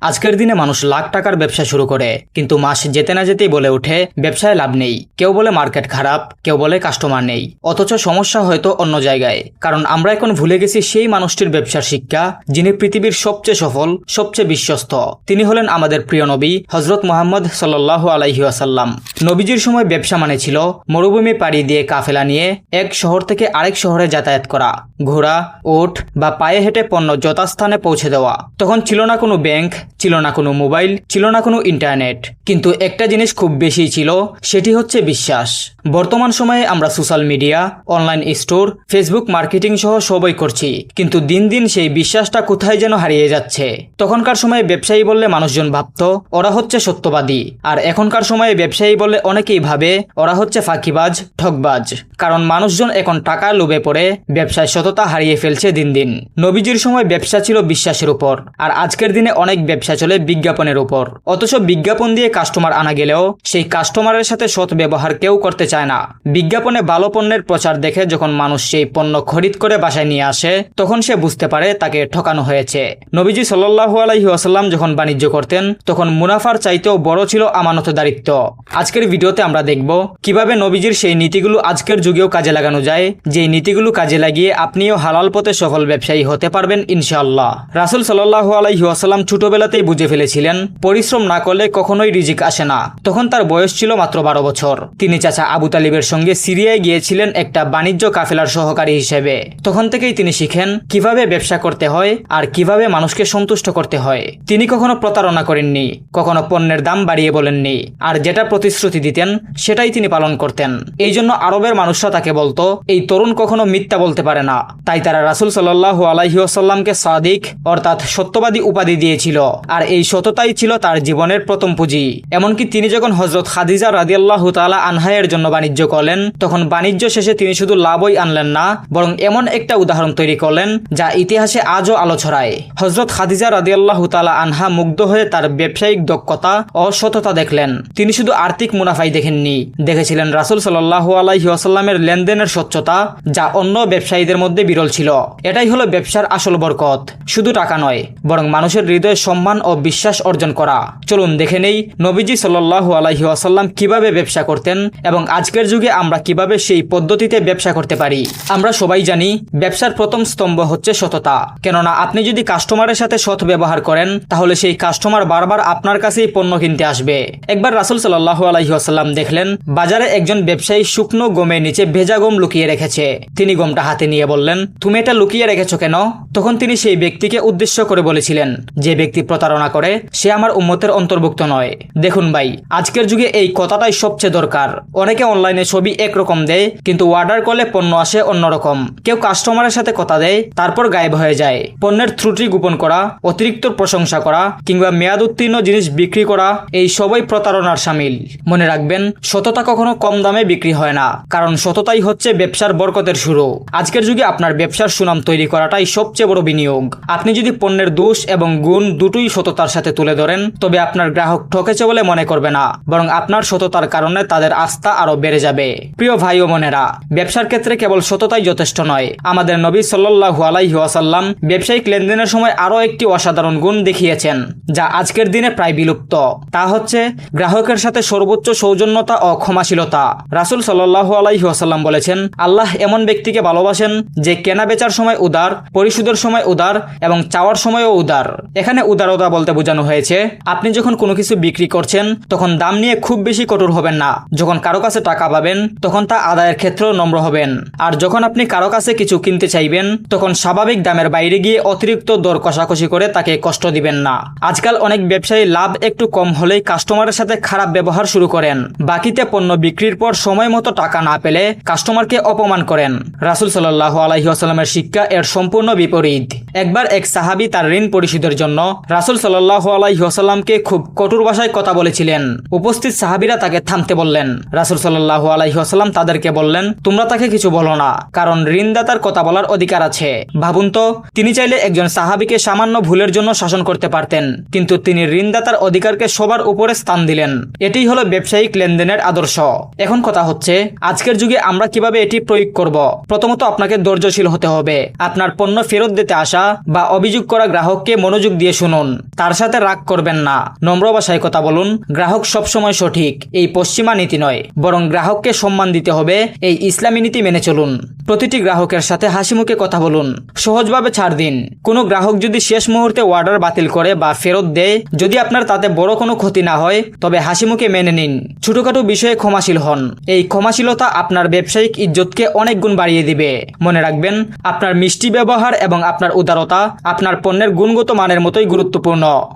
আজকের দিনে মানুষ লাখ টাকার ব্যবসা শুরু করে, কিন্তু মাস যেতে না যেতেই বলে ওঠে, ব্যবসায় লাভ নেই। কেউ বলে মার্কেট খারাপ, কেউ বলে কাস্টমার নেই। অথচ সমস্যা হয়তো অন্য জায়গায়। কারণ আমরা এখন ভুলে গেছি সেই মানুষটির ব্যবসার শিক্ষা, যিনি পৃথিবীর সবচেয়ে সফল, সবচেয়ে বিশ্বস্ত। তিনি হলেন আমাদের প্রিয় নবী হজরত মোহাম্মদ সাল্লাহ আলাইহাসাল্লাম নবীজির সময় ব্যবসা মানে ছিল মরুভূমি পাড়ি দিয়ে কাফেলা নিয়ে এক শহর থেকে আরেক শহরে যাতায়াত করা, ঘোড়া, ওট বা পায়ে হেঁটে পণ্য যথাস্থানে পৌঁছে দেওয়া। তখন ছিল না কোনো ব্যাংক ছিল না কোনো মোবাইল, ছিল না কোনো ইন্টারনেট। কিন্তু একটা জিনিস খুব বেশি ছিল, সেটি হচ্ছে বিশ্বাস। বর্তমান সময়ে আমরা social media, online store, Facebook marketing সহ সবই করছি, কিন্তু দিন দিন সেই বিশ্বাসটা কোথায় যেন হারিয়ে যাচ্ছে। তখনকার সময়ে ব্যবসায়ী বললে মানুষজন ভাবত, ওরা হচ্ছে সত্যবাদী। আর এখনকার সময়ে ব্যবসায়ী বললে অনেকেই ভাবে, ওরা হচ্ছে ফাঁকিবাজ ঠকবাজ কারণ মানুষজন এখন টাকা লোভে পড়ে, ব্যবসায় সততা হারিয়ে ফেলছে দিন দিন। নবীজির সময় ব্যবসা ছিল বিশ্বাসের উপর, আর আজকের দিনে অনেক ব্যবসা চলে বিজ্ঞাপনের উপর। অথচ বিজ্ঞাপন দিয়ে কাস্টমার আনা গেলেও সেই কাস্টমারের সাথে সৎ ব্যবহার কেউ করতে চায় না। বিজ্ঞাপনে ভালো পণ্যের প্রচার দেখে যখন মানুষ সেই পণ্য খরিদ করে বাসায় নিয়ে আসে, তখন সে বুঝতে পারে তাকে ঠকানো হয়েছে। নবীজি সাল্লাহু আলাইহি আসাল্লাম যখন বাণিজ্য করতেন, তখন মুনাফার চাইতেও বড় ছিল আমানতদারিত্ব আজকের ভিডিওতে আমরা দেখব কীভাবে নবীজির সেই নীতিগুলো আজকের যুগেও কাজে লাগানো যায় যে নীতিগুলো কাজে লাগিয়ে আপনিও হালাল পথে সফল ব্যবসায়ী হতে পারবেন ইনশাআল্লাহ। রাসুল সাল্লাহু আলাইহি আসাল্লাম ছোটবেলাতেই বুঝে ফেলেছিলেন, পরিশ্রম না করলে কখনোই রিজিক আসে না। তখন তার বয়স ছিল মাত্র বারো বছর। তিনি চাচা আবু তালিবের সঙ্গে সিরিয়ায় গিয়েছিলেন একটা বাণিজ্য কাফেলার সহকারী হিসেবে। তখন থেকেই তিনি শিখেন কীভাবে ব্যবসা করতে হয় আর কীভাবে মানুষকে সন্তুষ্ট করতে হয়। তিনি কখনো প্রতারণা করেননি, কখনো পণ্যের দাম বাড়িয়ে বলেননি, আর যেটা প্রতিশ্রুতি দিতেন, সেটাই তিনি পালন করতেন। এই জন্য আরবের মানুষরা তাকে বলতো, এই তরুণ কখনো মিথ্যা বলতে পারে না। তাই তারা রাসুল সাল্লাহু আলাইসাল্লামকে সাদিক, অর্থাৎ সত্যবাদী উপাধি দিয়েছিল। আর এই সততাই ছিল তার জীবনের প্রথম পুঁজি। এমনকি তিনি যখন হজরত খাদিজা রাদিয়াল্লাহ তালা আনহায়ের জন্য বাণিজ্য করলেন, তখন বাণিজ্য শেষে তিনি শুধু লাভই আনলেন না, বরং এমন একটা উদাহরণ তৈরি করলেন, যা ইতিহাসে আজও আলো ছড়ায়। হজরত খাদিজা রাদিয়াল্লাহ তালা আনহা মুগ্ধ হয়ে তার ব্যবসায়িক দক্ষতা ও সততা দেখলেন। তিনি শুধু আর্থিক মুনাফাই দেখেননি, দেখেছিলেন রাসুল সাল্লাহু আলাইসাল্লামের লেনদেনের স্বচ্ছতা, যা অন্য ব্যবসায়ীদের মধ্যে বিরল ছিল। এটাই হলো ব্যবসার আসল বরকত, শুধু টাকা নয়, বরং মানুষের হৃদয়ে সম্মান ও বিশ্বাস অর্জন করা। চলুন দেখে নেই নবীজি সাল্লাহু আলাইহি আসাল্লাম কীভাবে ব্যবসা করতেন এবং আজকের যুগে আমরা কীভাবে সেই পদ্ধতিতে ব্যবসা করতে পারি। আমরা সবাই জানি ব্যবসার প্রথম স্তম্ভ হচ্ছে সততা। কেননা আপনি যদি কাস্টমারের সাথে সৎ ব্যবহার করেন, তাহলে সেই কাস্টমার বারবার আপনার কাছেই পণ্য কিনতে আসবে। একবার রাসুল সাল্লাহু আলাইহি আসাল্লাম দেখলেন, বাজারে একজন ব্যবসায়ী শুকনো গমের নিচে ভেজা গম লুকিয়ে রেখেছে। তিনি গমটা হাতে নিয়ে বললেন, তুমি এটা লুকিয়ে রেখেছ কেন? তখন তিনি সেই ব্যক্তিকে উদ্দেশ্য করে বলেছিলেন, যে ব্যক্তি প্রতারণা করে, সে আমার উম্মতের অন্তর্ভুক্ত নয়। দেখুন ভাই, আজকের যুগে এই কথাটাই সবচেয়ে দরকার। অনেকে অনলাইনে ছবি একরকম দেয়, কিন্তু অর্ডার করলে পণ্য আসে অন্যরকম। কেউ কাস্টমারের সাথে কথা দেয়, তারপর গায়েব হয়ে যায়। পণ্যের ত্রুটি গোপন করা, অতিরিক্ত প্রশংসা করা, কিংবা মেয়াদ উত্তীর্ণ জিনিস বিক্রি করা, এই সবই প্রতারণার সামিল। মনে রাখবেন, সততা কখনো কম দামে বিক্রি হয় না, কারণ সততাই হচ্ছে ব্যবসার বরকতের শুরু। আজকের যুগে আপনার ব্যবসার সুনাম তৈরি করাটাই সবচেয়ে বড় বিনিয়োগ। আপনি যদি পণ্যের দোষ এবং গুণ দুটোই সততার সাথে তুলে ধরেন, তবে আপনার গ্রাহক ঠকেছে বলে মনে করবে না, বরং আপনার সততার কারণে তাদের আস্থা আরও বেড়ে যাবে। প্রিয় ভাই ও বোনেরা, ব্যবসার ক্ষেত্রে কেবল সততাই যথেষ্ট নয়। আমাদের নবী সাল্লাহু আলাইহি ওয়াসাল্লাম ব্যবসায়িক লেনদেনের সময় আরও একটি অসাধারণ গুণ দেখিয়েছেন, যা আজকের দিনে প্রায় বিলুপ্ত। তা হচ্ছে গ্রাহকের সাথে সর্বোচ্চ সৌজন্যতা ও ক্ষমাশীলতা। রাসুল সাল্লাহু আলাইহি ওয়াসাল্লাম বলেছেন, আল্লাহ এমন ব্যক্তিকে ভালোবাসেন যে কেনা বেচার সময় উদার পরিশোধের সময় উদার এবং চাওয়ার সময়ও উদার। এখানে উদারতা বলতে বোঝানো হয়েছে, আপনি যখন কোনো কিছু বিক্রি করছেন, তখন দাম নিয়ে খুব বেশি কঠোর হবেন না। যখন কারও কাছে টাকা পাবেন, তখন তা আদায়ের ক্ষেত্রেও নম্র হবেন। আর যখন আপনি কারও কাছে কিছু কিনতে চাইবেন, তখন স্বাভাবিক দামের বাইরে গিয়ে অতিরিক্ত দর কষাকষি করে তাকে কষ্ট দিবেন না। আজকাল অনেক ব্যবসায়ী লাভ একটু কম হলেই কাস্টমারের সাথে খারাপ ব্যবহার শুরু করেন। বাকিতে পণ্য বিক্রির পর সময় মতো টাকা না পেলে কাস্টমারকে অপমান করেন। রাসুল সাল্লাহ আলহিহাস্লামের শিক্ষা এর সম্পূর্ণ বিপরীত। একবার এক সাহাবি তার ঋণ পরিশোধের জন্য রাসুল সাল্লাহ আলাইসাল্লামকে খুব কঠোর ভাষায় কথা বলেছিলেন। উপস্থিত সাহাবিরা তাকে থামতে বললেন। রাসুল সাল্লাহ আলাইসাল্লাম তাদেরকে বললেন, তোমরা তাকে কিছু বলো না, কারণ ঋণদাতার কথা বলার অধিকার আছে। ভাবুন তো, তিনি চাইলে একজন সাহাবিকে সামান্য ভুলের জন্য শাসন করতে পারতেন, কিন্তু তিনি ঋণদাতার অধিকারকে সবার উপরে স্থান দিলেন। এটি হলো ব্যবসায়িক লেনদেনের আদর্শ। এখন কথা হচ্ছে, আজকের যুগে আমরা কীভাবে এটি প্রয়োগ করব? প্রথমত আপনাকে ধৈর্যশীল হতে হবে। আপনার পণ্য ফেরত দিতে আসা বা অভিযোগ করা গ্রাহককে মনোযোগ দিয়ে শুনুন। তার সাথে রাগ করবেন না। নম্র ভাষায় কথা বলুন। গ্রাহক সবসময় সঠিক। এই পশ্চিমা নীতি নয়। বরং গ্রাহককে সম্মান দিতে হবে। এই ইসলামী নীতি মেনে চলুন। প্রতিটি গ্রাহকের সাথে হাসি মুখে কথা বলুন। সহজভাবে ছাড় দিন। কোনো গ্রাহক যদি শেষ মুহূর্তে অর্ডার বাতিল করে বা ফেরত দেয়, যদি আপনার তাতে বড় কোনো ক্ষতি না হয়, তবে হাসি মুখে মেনে নিন। ছোটখাটো বিষয়ে ক্ষমাশীল হন। এই ক্ষমাশীলতা আপনার ব্যবসায়িক ইজ্জতকে অনেক গুণ বাড়িয়ে দিবে। মনে রাখবেন, আপনার মিষ্টি ব্যবহার এবং আপনার উদারতা, আপনার পণ্যের গুণগত মানের মতোই গুরুত্বপূর্ণ।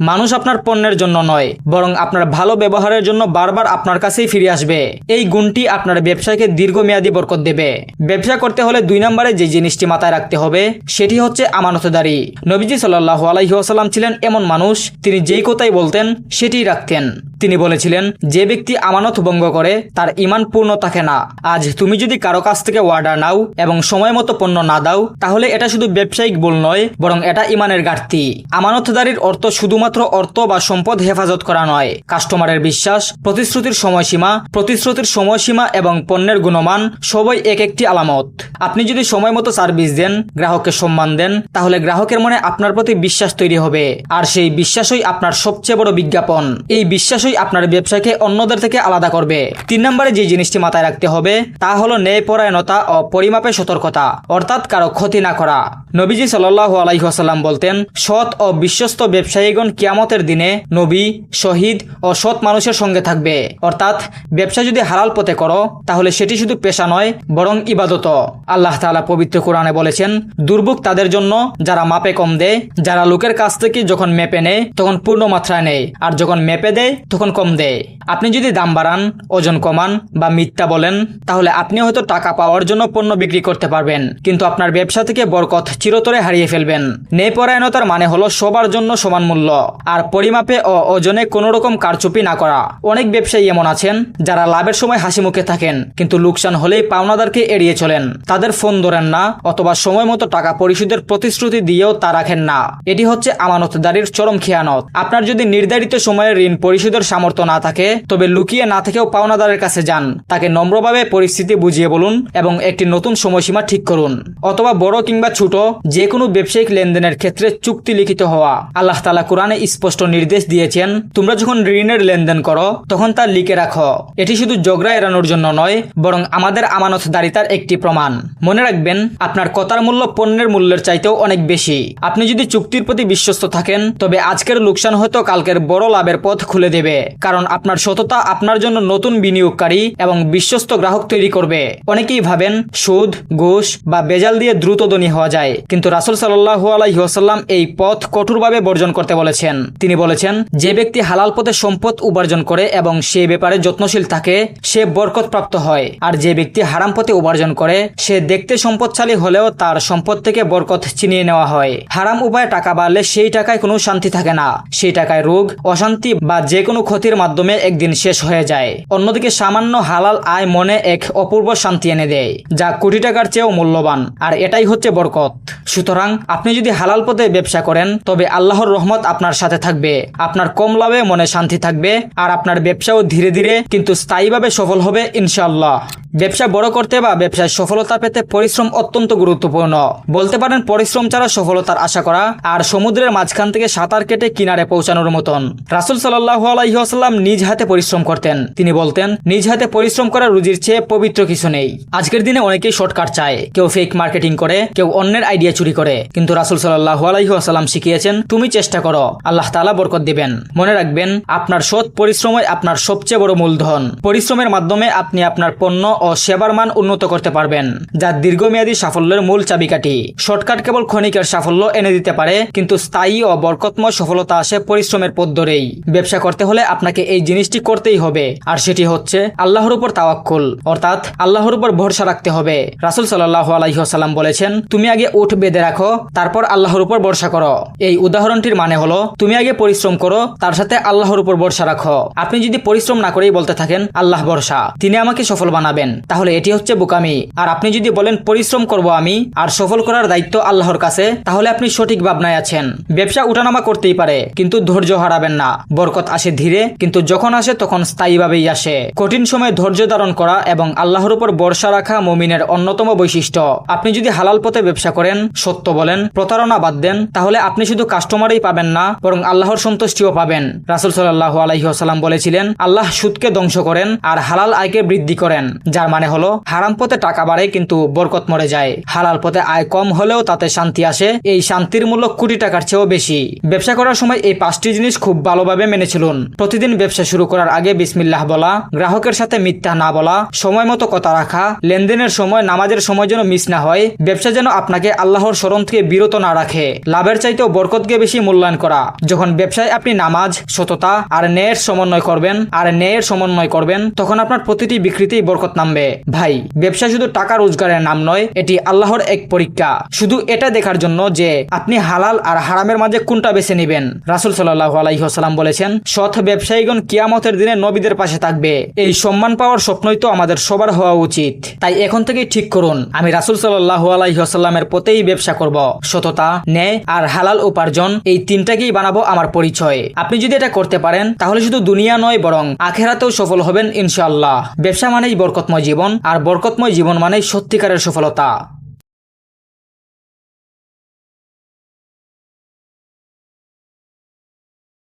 মানুষ আপনার পণ্যের জন্য নয়, বরং আপনার ভালো ব্যবহারের জন্য বারবার আপনার কাছেই ফিরে আসবে। এই গুণটি আপনার ব্যবসাকে দীর্ঘমেয়াদী বরকত দেবে। ব্যবসা করতে হলে দুই নম্বরে যে জিনিসটি মাথায় রাখতে হবে, সেটি হচ্ছে আমানতদারি। নবীজি সাল্লাহ আলাইসাল্লাম ছিলেন এমন মানুষ, তিনি যেই কথাই বলতেন, সেটিই রাখতেন। তিনি বলেছিলেন, যে ব্যক্তি আমানত ভঙ্গ করে, তার ইমান পূর্ণ থাকে না। আজ তুমি যদি কারও কাছ থেকে অর্ডার নাও এবং সময় মতো পণ্য না দাও, তাহলে এটা শুধু ব্যবসায়িক ভুল নয়, বরং এটা ইমানের ঘাটতি। আমানতদারির অর্থ শুধুমাত্র অর্থ বা সম্পদ হেফাজত করা নয়। কাস্টমারের বিশ্বাস, প্রতিশ্রুতির সময়সীমা প্রতিশ্রুতির সময়সীমা এবং পণ্যের গুণমান সবই এক একটি আলামত। আপনি যদি সময় মতো সার্ভিস দেন, গ্রাহককে সম্মান দেন, তাহলে গ্রাহকের মনে আপনার প্রতি বিশ্বাস তৈরি হবে। আর সেই বিশ্বাসই আপনার সবচেয়ে বড় বিজ্ঞাপন। এই বিশ্বাসই আপনার ব্যবসাকে অন্যদের থেকে আলাদা করবে। তিন নম্বরে যে জিনিসটি মাথায় রাখতে হবে, তা হলো ন্যায়পরায়ণতা ও পরিমাপে সতর্কতা, অর্থাৎ কারও ক্ষতি না করা। নবীজি সাল্লাহ আলাইসাল্লাম বলতেন, সৎ ও বিশ্বস্ত ব্যবসায়ীগণ কিয়ামতের দিনে নবী, শহীদ ও সৎ মানুষের সঙ্গে থাকবে। অর্থাৎ, ব্যবসা যদি হালাল পথে করো, তাহলে সেটি শুধু পেশা নয়, বরং ইবাদত। আল্লাহ তাআলা পবিত্র কোরআনে বলেছেন, দুর্ভোগ তাদের জন্য যারা মাপে কম দেয়, যারা লোকের কাছ থেকে যখন মেপে নেয়, তখন পূর্ণ মাত্রায় নেয়, আর যখন মেপে দেয়, তখন কম দেয়। আপনি যদি দাম বাড়ান, ওজন কমান বা মিথ্যা বলেন, তাহলে আপনি হয়তো টাকা পাওয়ার জন্য পণ্য বিক্রি করতে পারবেন, কিন্তু আপনার ব্যবসা থেকে বরকত চিরতরে হারিয়ে ফেলবেন। ন্যায়পরায়ণতার মানে হলো সবার জন্য সমান মূল্য। আর পরিমাপে ও ওজনে কোনো রকম কারচুপি না করা। অনেক ব্যবসায়ী এমন আছেন, যারা লাভের সময় হাসি মুখে থাকেন, কিন্তু লোকসান হলেই পাওনাদারকে এড়িয়ে চলেন। তাদের ফোন ধরেন না, অথবা সময় মতো টাকা পরিশোধের প্রতিশ্রুতি দিয়েও তা রাখেন না। এটি হচ্ছে আমানতদারির চরম খেয়ানত। আপনার যদি নির্ধারিত সময়ে ঋণ পরিশোধের সামর্থ্য না থাকে, তবে লুকিয়ে না থেকেও পাওনাদারের কাছে যান। তাকে নম্রভাবে পরিস্থিতি বুঝিয়ে বলুন এবং একটি নতুন সময়সীমা ঠিক করুন। অথবা বড় কিংবা ছোট যে কোনো ব্যবসায়িক লেনদেনের ক্ষেত্রে চুক্তি লিখিত হওয়া। আল্লাহ তালা কোরআনে স্পষ্ট নির্দেশ দিয়েছেন, তোমরা যখন ঋণের লেনদেন করো, তখন তা লিখে রাখো। এটি শুধু জগড়া এড়ানোর জন্য নয়, বরং আমাদের আমানতদারিতার একটি প্রমাণ। মনে রাখবেন, আপনার কথার মূল্য পণ্যের মূল্যের চাইতেও অনেক বেশি। আপনি যদি চুক্তির প্রতি বিশ্বস্ত থাকেন, তবে আজকের লোকসান হয়তো কালকের বড় লাভের পথ খুলে দেবে, কারণ আপনার সততা আপনার জন্য নতুন বিনিয়োগকারী এবং বিশ্বস্ত গ্রাহক তৈরি করবে। অনেকেই ভাবেন, সুদ, ঘুষ বা বেজাল দিয়ে দ্রুত ধনী হওয়া যায়, কিন্তু রাসুল সাল্লাহ আলাইসাল্লাম এই পথ কঠোরভাবে বর্জন করতে বলেছেন। তিনি বলেছেন, যে ব্যক্তি হালাল পথে সম্পদ উপার্জন করে এবং সে ব্যাপারে যত্নশীল থাকে, সে বরকত প্রাপ্ত হয়। আর যে ব্যক্তি হারাম পথে উপার্জন করে, সে দেখতে সম্পদশালী হলেও তার সম্পদ থেকে বরকত ছিনিয়ে নেওয়া হয়। হারাম উপায়ে টাকা বাড়লে সেই টাকায় কোনো শান্তি থাকে না। সেই টাকায় রোগ, অশান্তি বা যে কোনো ক্ষতির মাধ্যমে একদিন শেষ হয়ে যায়। অন্যদিকে সামান্য হালাল আয় মনে এক অপূর্ব শান্তি এনে দেয়, যা কোটি টাকার চেয়েও মূল্যবান। আর এটাই হচ্ছে বরকত। সুতরাং আপনি যদি হালাল পথে ব্যবসা করেন, তবে আল্লাহর রহমত আপনার সাথে থাকবে। আপনার কম লাভে মনে শান্তি থাকবে আর আপনার ব্যবসাও ধীরে ধীরে কিন্তু স্থায়ীভাবে সফল হবে, ইনশাআল্লাহ। ব্যবসা বড় করতে বা ব্যবসায় সফলতা পেতে পরিশ্রম অত্যন্ত গুরুত্বপূর্ণ। বলতে পারেন পরিশ্রম ছাড়া সফলতার আশা করা আর সমুদ্রের মাঝখান থেকে সাঁতার কেটে কিনারে পৌঁছানোর মতন। রাসুল সাল্লাহ আলাইসাল্লাম নিজ হাতে পরিশ্রম করতেন। তিনি বলতেন, নিজ হাতে পরিশ্রম করা রুজির চেয়ে পবিত্র কিছু নেই। আজকের দিনে অনেকেই শর্টকাট চায়। কেউ ফেক মার্কেটিং করে, কেউ অন্যের আইডিয়া চুরি করে। কিন্তু রাসুল সাল্লাহ আলাইসাল্লাম শিখিয়েছেন, তুমি চেষ্টা করো। আল্লাহ তালা বরকত দিবেন। মনে রাখবেন, আপনার সৎ পরিশ্রমই আপনার সবচেয়ে বড় মূলধন। পরিশ্রমের মাধ্যমে আপনি আপনার পণ্য ও সেবার মান উন্নত করতে পারবেন, যা দীর্ঘমেয়াদী সাফল্যের মূল চাবিকাঠি। শর্টকাট কেবল ক্ষণিকের সাফল্য এনে দিতে পারে, কিন্তু স্থায়ী ও বরকতময় সফলতা আসে পরিশ্রমের পথ ধরেই। ব্যবসা করতে হলে আপনাকে এই জিনিসটি করতেই হবে, আর সেটি হচ্ছে আল্লাহর উপর তাওয়াক্কুল। অর্থাৎ আল্লাহর উপর ভরসা রাখতে হবে। রাসুল সাল্লাহ আলাইসাল্লাম বলেছেন, তুমি আগে উঠ, বেঁধে রাখো, তারপর আল্লাহর উপর ভরসা করো। এই উদাহরণটির মানে হলো, তুমি আগে পরিশ্রম করো, তার সাথে আল্লাহর উপর ভরসা রাখো। আপনি যদি পরিশ্রম না করেই বলতে থাকেন, আল্লাহ ভরসা, তিনি আমাকে সফল বানাবেন। তাহলে এটি হচ্ছে বোকামি। আর আপনি যদি বলেন, পরিশ্রম করব আমি, আর সফল করার দায়িত্ব আল্লাহর কাছে, তাহলে আপনি সঠিক ভাবনায় আছেন। ব্যবসা উঠানামা করতেই পারে, কিন্তু ধৈর্য হারাবেন না। বরকত আসে ধীরে, কিন্তু যখন আসে তখন স্থায়ীভাবেই আসে। কঠিন সময়ে ধৈর্য ধারণ করা এবং আল্লাহর উপর ভরসা রাখা মমিনের অন্যতম বৈশিষ্ট্য। আপনি যদি হালাল পথে ব্যবসা করেন, সত্য বলেন, প্রতারণা বাদ দেন, তাহলে আপনি শুধু কাস্টমারই পাবেন না, বরং আল্লাহর সন্তুষ্টিও পাবেন। রাসুল সাল্লাহ আলহিহাসাল্লাম বলেছিলেন, আল্লাহ সুদকে ধ্বংস করেন আর হালাল আয়কে বৃদ্ধি করেন, যার মানে হলো হারাম পথে টাকা বাড়ে কিন্তু বরকত মরে যায়। হালাল পথে আয় কম হলেও তাতে শান্তি আসে, এই শান্তির মূল্য কোটি টাকার চেয়েও বেশি। ব্যবসা করার সময় এই পাঁচটি জিনিস খুব ভালোভাবে মেনে চলুন। প্রতিদিন ব্যবসা শুরু করার আগে বিসমিল্লাহ বলা, গ্রাহকের সাথে মিথ্যা না বলা, সময় মতো কথা রাখা, লেনদেনের সময়, নামাজের সময় যেন মিস না হয়, ব্যবসা যেন আপনাকে আল্লাহর স্মরণ থেকে বিরত না রাখে। লাভের চাইতেও বরকতকে বেশি মূল্যায়ন করা। যখন ব্যবসায় আপনি নামাজ, সততা আর ন্যায়ের সমন্বয় করবেন, আর ন্যায়ের সমন্বয় করবেন, তখন আপনার প্রতিটি বিকৃতি বরকত নামবে। ভাই, ব্যবসা শুধু টাকা রোজগারের নাম নয়, এটি আল্লাহর এক পরীক্ষা। শুধু এটা দেখার জন্য যে আপনি হালাল আর হারামের মাঝে কোনটা বেছে নেবেন। রাসুল সাল্লাহ আলাইসাল্লাম বলেছেন, সৎ ব্যবসায়ীগণ কিয়ামতের দিনে নবীদের পাশে থাকবে। এই সম্মান পাওয়ার স্বপ্নই তো আমাদের সবার হওয়া উচিত। তাই এখন থেকেই ঠিক করুন, আমি রাসুল সাল্লাহ আলাইসাল্লামের পথেই ব্যবসা করব। সততা, ন্যায় আর হালাল উপার্জন, এই তিনটাকেই বানাবো আমার পরিচয়। আপনি যদি এটা করতে পারেন, তাহলে শুধু দুনিয়া নয়, বরং আখেরাতেও সফল হবেন ইনশাল্লাহ ব্যবসা মানেই বরকতময় জীবন, আর বরকতময় জীবন মানেই সত্যিকারের সফলতা।